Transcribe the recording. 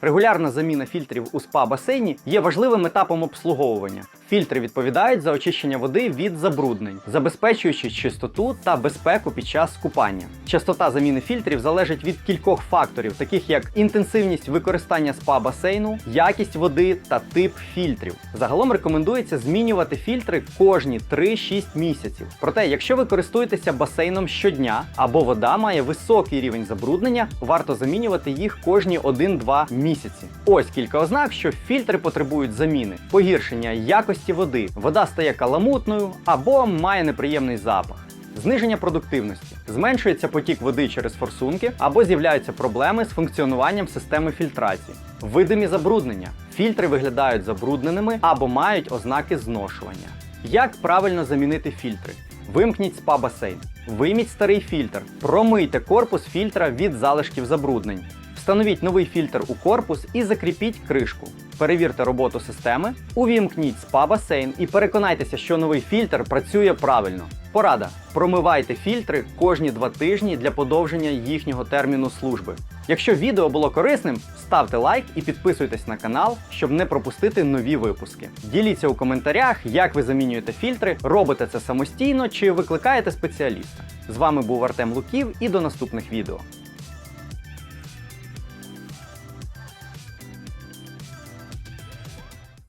Регулярна заміна фільтрів у спа-басейні є важливим етапом обслуговування. Фільтри відповідають за очищення води від забруднень, забезпечуючи чистоту та безпеку під час купання. Частота заміни фільтрів залежить від кількох факторів, таких як інтенсивність використання спа-басейну, якість води та тип фільтрів. Загалом рекомендується змінювати фільтри кожні 3-6 місяців. Проте, якщо ви користуєтеся басейном щодня або вода має високий рівень забруднення, варто замінювати їх кожні 1-2 місяці. Ось кілька ознак, що фільтри потребують заміни: погіршення якості води, вода стає каламутною або має неприємний запах. Зниження продуктивності, зменшується потік води через форсунки або з'являються проблеми з функціонуванням системи фільтрації. Видимі забруднення. Фільтри виглядають забрудненими або мають ознаки зношування. Як правильно замінити фільтри? Вимкніть спа-басейн, вийміть старий фільтр, промийте корпус фільтра від залишків забруднень. Встановіть новий фільтр у корпус і закріпіть кришку. Перевірте роботу системи, увімкніть спа-басейн і переконайтеся, що новий фільтр працює правильно. Порада: промивайте фільтри кожні два тижні для подовження їхнього терміну служби. Якщо відео було корисним, ставте лайк і підписуйтесь на канал, щоб не пропустити нові випуски. Діліться у коментарях, як ви замінюєте фільтри, робите це самостійно чи викликаєте спеціаліста. З вами був Артем Луків і до наступних відео.